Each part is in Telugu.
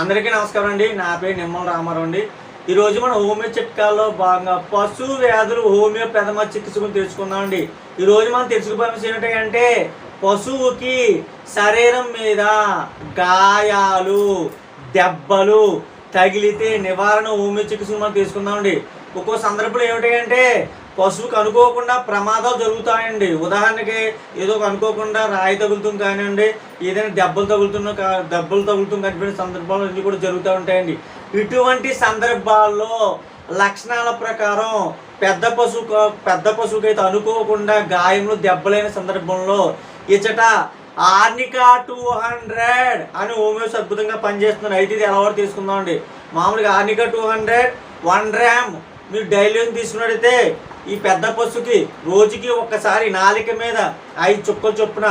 అందరికీ నమస్కారం అండి. నా పేరు నిమ్మల రామారావు అండి. ఈరోజు మనం హోమియో చిట్కాల్లో భాగంగా పశు వ్యాధులు హోమియో పెదమ చికిత్స గురించి తెలుసుకుందామండి ఈరోజు మనం తెలుసుకుపోయిన విషయం ఏంటంటే పశువుకి శరీరం మీద గాయాలు దెబ్బలు తగిలితే నివారణ హోమియో చికిత్స మనం తీసుకుందామండి ఒక్కో సందర్భంలో ఏమిటంటే పశువుకు అనుకోకుండా ప్రమాదాలు జరుగుతాయండి. ఉదాహరణకి ఏదో ఒక అనుకోకుండా రాయి తగులుతుంది కానివ్వండి ఏదైనా దెబ్బలు తగులుతున్న కా- దెబ్బలు తగులుతుంది కనిపించిన సందర్భాలు ఇవి కూడా జరుగుతూ ఉంటాయండి. ఇటువంటి సందర్భాల్లో లక్షణాల ప్రకారం పెద్ద పశువు పెద్ద పశువుకి అయితే అనుకోకుండా గాయములు దెబ్బలైన సందర్భంలో ఇచ్చట ఆర్నికా టూ హండ్రెడ్ అని హోమియోస్ అద్భుతంగా పనిచేస్తున్నారు అయితే ఇది ఎలా తీసుకుందాం తీసుకుందామండి మామూలుగా arnica two hundred one RAM మీరు డైలీ తీసుకున్నట్టయితే ఈ పెద్ద పశువుకి రోజుకి ఒక్కసారి నాలిక మీద ఐదు చుక్కలు చొప్పున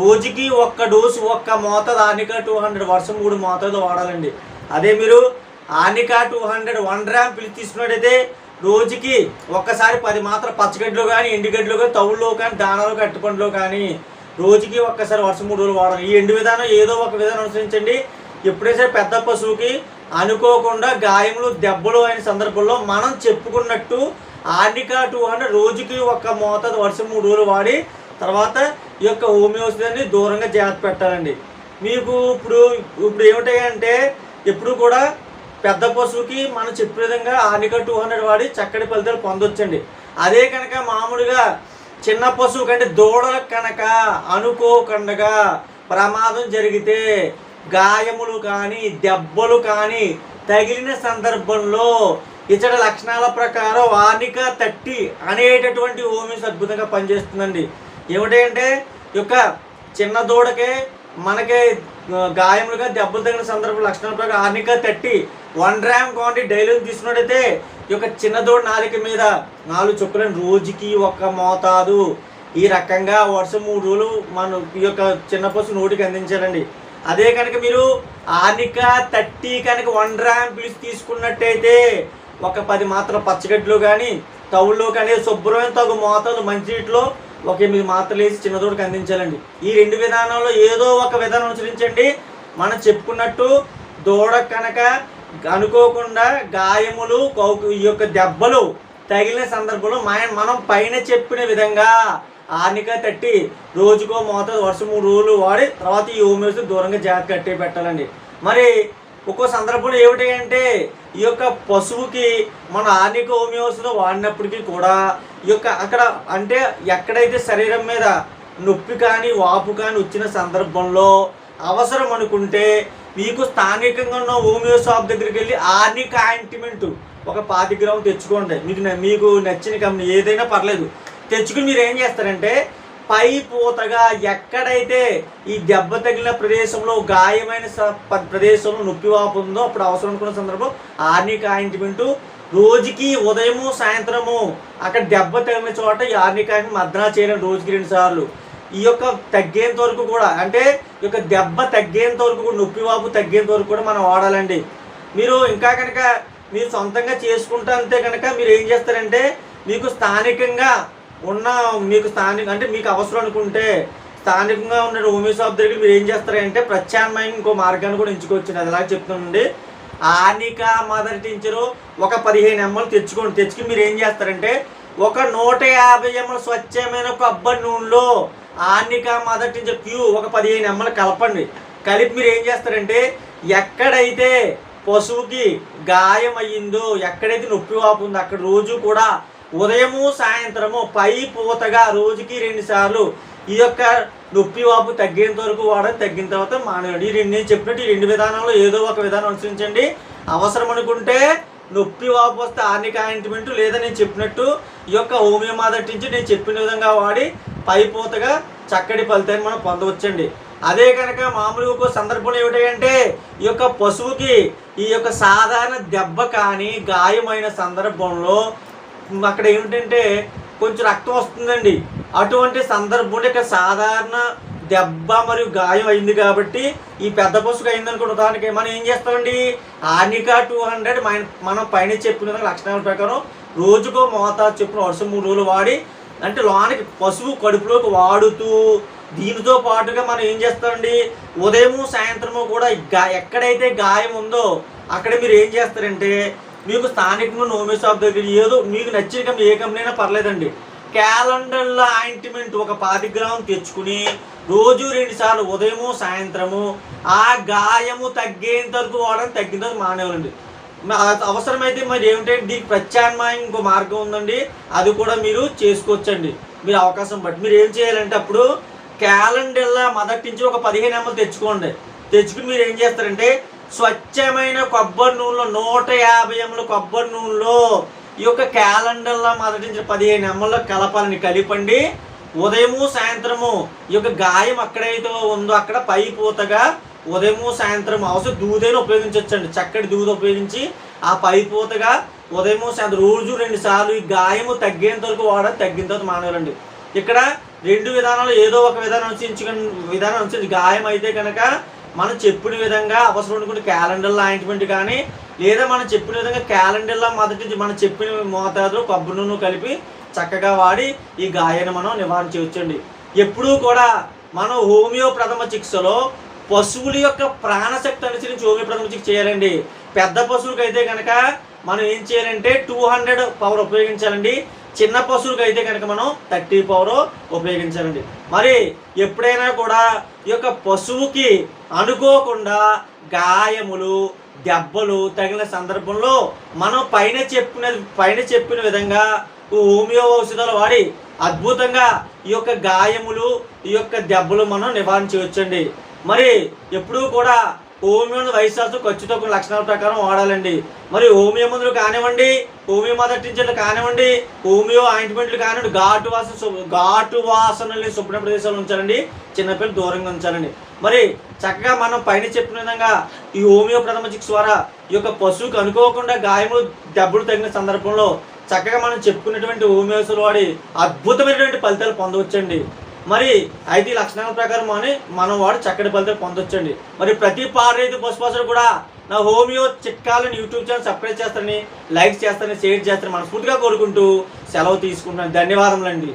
రోజుకి ఒక్క డోసు ఒక్క మోతాదు ఆనికా టూ హండ్రెడ్ వర్షం మూడు మోతాదు వాడాలండి. అదే మీరు arnica two hundred one RAM పిలిచి తీసుకున్నట్టయితే రోజుకి ఒక్కసారి పది మాత్రం పచ్చగడ్డలో కానీ ఎండుగడ్డలో కానీ తవుల్లో కానీ దానాలో కట్టుపండులో కానీ రోజుకి ఒక్కసారి వర్షం మూడు రోజులు వాడాలి. ఈ ఎండు విధానం ఏదో ఒక విధానం అనుసరించండి. ఎప్పుడైతే సరే పెద్ద పశువుకి అనుకోకుండా గాయములు దెబ్బలు అయిన సందర్భంలో మనం చెప్పుకున్నట్టు ఆర్నికా టూ హండ్రెడ్ రోజుకి ఒక మోతాదు వర్షం మూడు రోజులు వాడి తర్వాత ఈ యొక్క హోమియోపతిని దూరంగా జాగ్రత్త పెట్టాలండి. మీకు ఇప్పుడు ఇప్పుడు ఏమిటాయంటే ఎప్పుడు కూడా పెద్ద పశువుకి మనం చెప్పే విధంగా ఆర్నికా టూ హండ్రెడ్ వాడి చక్కటి ఫలితాలు పొందొచ్చండి. అదే కనుక మామూలుగా చిన్న పశువు కంటే దూడలకు కనుక అనుకోకుండా ప్రమాదం జరిగితే గాయములు కానీ దెబ్బలు కానీ తగిలిన సందర్భంలో ఇతర లక్షణాల ప్రకారం వార్నిక తట్టి అనేటటువంటి హోమియోస్ అద్భుతంగా పనిచేస్తుందండి. ఏమిటంటే యొక్క చిన్న దూడకే మనకే గాయములుగా దెబ్బలు తగిన సందర్భం లక్షణాల ప్రకారం ఆర్నిక తట్టి వన్ ర్యామ్ క్వాంటిటీ డైలీ తీసుకున్నట్టయితే ఈ యొక్క చిన్న దూడ నాలుక మీద నాలుగు చుక్కలను రోజుకి ఒక మోతాదు. ఈ రకంగా వర్షం మూడు రోజులు మనం ఈ యొక్క చిన్న పసు నోటికి అందించాలండి. అదే కనుక మీరు ఆనిక థర్టీ కనుక వన్ ర్యామ్ పిలిచి తీసుకున్నట్టయితే ఒక పది మాత్రం పచ్చగడ్డలు కానీ తవుల్లో కానీ శుభ్రమైన తగు మోతాదు మంచినీటిలో ఒక ఎనిమిది మాత్రలు వేసి చిన్నదోడికి అందించాలండి. ఈ రెండు విధానాల్లో ఏదో ఒక విధానం అనుసరించండి. మనం చెప్పుకున్నట్టు దూడ కనుక అనుకోకుండా గాయములు ఈ యొక్క దెబ్బలు తగిలిన సందర్భంలో మన- మనం పైన చెప్పిన విధంగా ఆర్నిక తట్టి రోజుకో మోతాదు వర్షం మూడు రోజులు వాడి తర్వాత ఈ హోమియోస్ దూరంగా జాగ్రత్త కట్టి పెట్టాలండి. మరి ఒక్కో సందర్భంలో ఏమిటి అంటే ఈ యొక్క పశువుకి మన ఆర్నిక హోమియోస్లో వాడినప్పటికీ కూడా ఈ యొక్క అక్కడ అంటే ఎక్కడైతే శరీరం మీద నొప్పి కానీ వాపు కానీ వచ్చిన సందర్భంలో అవసరం అనుకుంటే మీకు స్థానికంగా ఉన్న హోమియో షాప్ దగ్గరికి వెళ్ళి ఆర్నిక ఆయింట్మెంట్ ఒక పాతి గ్రాము తెచ్చుకోండి. మీకు న- మీకు నచ్చిన కంపెనీ ఏదైనా పర్లేదు. తెచ్చుకుని మీరు ఏం చేస్తారంటే పై పూతగా ఎక్కడైతే ఈ దెబ్బ తగిలిన ప్రదేశంలో గాయమైన స- ప్రదేశంలో నొప్పి వాపు ఉందో అప్పుడు అవసరం అనుకున్న సందర్భం ఆర్నిక ఆయింట్మెంట్ రోజుకి ఉదయము సాయంత్రము అక్కడ దెబ్బ తగిలిన చోట ఈ ఆర్నిక ఆయింట్మెంట్ మర్దనా చేయడం రోజుకి రెండు సార్లు. ఈ యొక్క తగ్గేంత వరకు కూడా అంటే ఈ యొక్క దెబ్బ తగ్గేంత వరకు కూడా నొప్పి వాపు తగ్గేంత వరకు కూడా మనం వాడాలండి. మీరు ఇంకా కనుక మీరు సొంతంగా చేసుకుంటా అంతే కనుక మీరు ఏం చేస్తారంటే మీకు స్థానికంగా ఉన్న మీకు స్థానిక అంటే మీకు అవసరం అనుకుంటే స్థానికంగా ఉన్న హోమియో షాప్ దగ్గర మీరు ఏం చేస్తారంటే ప్రత్యామ్నాయం ఇంకో మార్గాన్ని కూడా ఎంచుకోవచ్చు. అది ఎలాగ చెప్తానండి ఆనిక మదర్ టీచరు ఒక పదిహేను ఎంఎల్ తెచ్చుకోండి. తెచ్చుకుని మీరు ఏం చేస్తారంటే ఒక నూట యాభై ఎంఎల్ స్వచ్ఛమైన కొబ్బరి నూనెలో ఆనిక మదర్ టీచర్ క్యూ ఒక పదిహేను ఎంఎల్ కలపండి. కలిపి మీరు ఏం చేస్తారంటే ఎక్కడైతే పశువుకి గాయం అయ్యిందో ఎక్కడైతే నొప్పి వాపు ఉందో అక్కడ రోజు కూడా ఉదయము సాయంత్రము పై పూతగా రోజుకి రెండు సార్లు ఈ యొక్క నొప్పి వాపు తగ్గేంత వరకు వాడని తగ్గిన తర్వాత మానేయండి. ఈ రెండు నేను చెప్పినట్టు ఈ రెండు విధానంలో ఏదో ఒక విధానం అనుసరించండి. అవసరం అనుకుంటే నొప్పి వాపు వస్తే ఆర్నిక ఆయింట్మెంట్ లేదా నేను చెప్పినట్టు ఈ యొక్క హోమియో మాదటి నుంచి నేను చెప్పిన విధంగా వాడి పై పూతగా చక్కటి ఫలితాన్ని మనం పొందవచ్చండి. అదే కనుక మామూలుగా ఒక సందర్భంలో ఏమిటంటే ఈ యొక్క పశువుకి ఈ యొక్క సాధారణ దెబ్బ కానీ గాయమైన సందర్భంలో అక్కడ ఏమిటంటే కొంచెం రక్తం వస్తుందండి. అటువంటి సందర్భంలో ఇక్కడ సాధారణ దెబ్బ మరియు గాయం అయింది కాబట్టి ఈ పెద్ద పసుపు అయింది అనుకున్న దానికి మనం ఏం చేస్తామండి? ఆర్నికా టూ హండ్రెడ్ మనం పైన చెప్పిన లక్షణాల ప్రకారం రోజుకో మోతాదు చెప్పిన వర్షం మూడు రోజులు వాడి అంటే లోనికి పశువు కడుపులోకి వాడుతూ దీనితో పాటుగా మనం ఏం చేస్తామండి? ఉదయము సాయంత్రము కూడా ఎక్కడైతే గాయం ఉందో అక్కడ మీరు ఏం చేస్తారంటే మీకు స్థానికంగా నోమి షాప్ దగ్గర ఏదో మీకు నచ్చిన కంపెనీ ఏ కంపెనీ అయినా పర్లేదండి. క్యాలెండర్ల ఆయింట్మెంట్ ఒక పాతి గ్రామం తెచ్చుకుని రోజు రెండు సార్లు ఉదయము సాయంత్రము ఆ గాయము తగ్గేంత వరకు వాడడం తగ్గిన తర్వాత మానేవాలండి అవసరమైతే మరి ఏమిటంటే దీనికి ప్రత్యామ్నాయం ఇంకో మార్గం ఉందండి. అది కూడా మీరు చేసుకోవచ్చండి. మీరు అవకాశం బట్టి. మీరు ఏం చేయాలంటే అప్పుడు క్యాలెండర్లో మొదటి నుంచి ఒక పదిహేను ఎంఎల్ తెచ్చుకోండి. తెచ్చుకుని మీరు ఏం చేస్తారంటే స్వచ్ఛమైన కొబ్బరి నూనెలో నూట యాభై ఎంఎల్ కొబ్బరి నూనెలో ఈ యొక్క క్యాలెండర్లో మొదటి నుంచి పదిహేను ఎంఎల్లో కలపాలని కలిపండి. ఉదయము సాయంత్రము ఈ యొక్క గాయం ఎక్కడైతే ఉందో అక్కడ పై పూతగా ఉదయము సాయంత్రం అవసరం దూదైనా ఉపయోగించవచ్చండి చక్కటి దూద ఉపయోగించి ఆ పై పూతగా ఉదయము సాయంత్రం రోజు రెండు సార్లు ఈ గాయము తగ్గేంత వరకు వాడాలి తగ్గిన తర్వాత మానవాలండి ఇక్కడ రెండు విధానాలు ఏదో ఒక విధానం అనుసరించుకుని విధానం అనుసరించి గాయం అయితే కనుక మనం చెప్పిన విధంగా అవసరం అనుకుంటే క్యాలెండర్లో ఆయింట్మెంట్ కానీ లేదా మనం చెప్పిన విధంగా క్యాలెండర్లో మొదటి మనం చెప్పిన మోతాదులో కొబ్బరి నూనె కలిపి చక్కగా వాడి ఈ గాయాన్ని మనం నివారించవచ్చండి ఎప్పుడూ కూడా మనం హోమియో ప్రథమ చికిత్సలో పశువుల యొక్క ప్రాణశక్తి అనుసరించి హోమియో ప్రథమ చికిత్స చేయాలండి. పెద్ద పశువులకైతే కనుక మనం ఏం చేయాలంటే టూ హండ్రెడ్ పవర్ ఉపయోగించాలండి. చిన్న పశువులకి అయితే కనుక మనం థర్టీ పవర్ ఉపయోగించాలండి. మరి ఎప్పుడైనా కూడా ఈ యొక్క పశువుకి అనుకోకుండా గాయములు దెబ్బలు తగిన సందర్భంలో మనం పైన చెప్పిన పైన చెప్పిన విధంగా హోమియో ఔషధాలు వాడి అద్భుతంగా ఈ యొక్క గాయములు ఈ యొక్క దెబ్బలు మనం నివారించవచ్చండి. మరి ఎప్పుడూ కూడా హోమియో వైశాసు ఖర్చు లక్షణాల ప్రకారం వాడాలండి. మరి హోమియో మందులు కానివ్వండి హోమియో మదర్ కానివ్వండి హోమియో ఆయింట్మెంట్లు కానివ్వండి ఘాటు వాసన ఘాటు వాసనల్ని శుభ్ర ప్రదేశాలు ఉంచాలండి చిన్నపిల్లలు దూరంగా ఉంచాలండి. మరి చక్కగా మనం పైన చెప్పిన విధంగా ఈ హోమియో ప్రథమ చికిత్స ద్వారా ఈ యొక్క పశువుకు అనుకోకుండా గాయములు దెబ్బలు తగిన సందర్భంలో చక్కగా మనం చెప్పుకున్నటువంటి హోమియోసులు వాడి అద్భుతమైనటువంటి ఫలితాలు పొందవచ్చండి. మరి అయితే ఈ లక్షణాల ప్రకారం అని మనం వాడు చక్కటి ఫలితాలు పొందొచ్చండి. మరి ప్రతి పారైతు పశుపసులు కూడా నా హోమియో చిట్కాలను యూట్యూబ్ ఛానల్ సబ్స్క్రైబ్ చేస్తారని లైక్ చేస్తారని షేర్ చేస్తారని మనస్ఫూర్తిగా కోరుకుంటూ సెలవు తీసుకుంటున్నాను. ధన్యవాదములండి.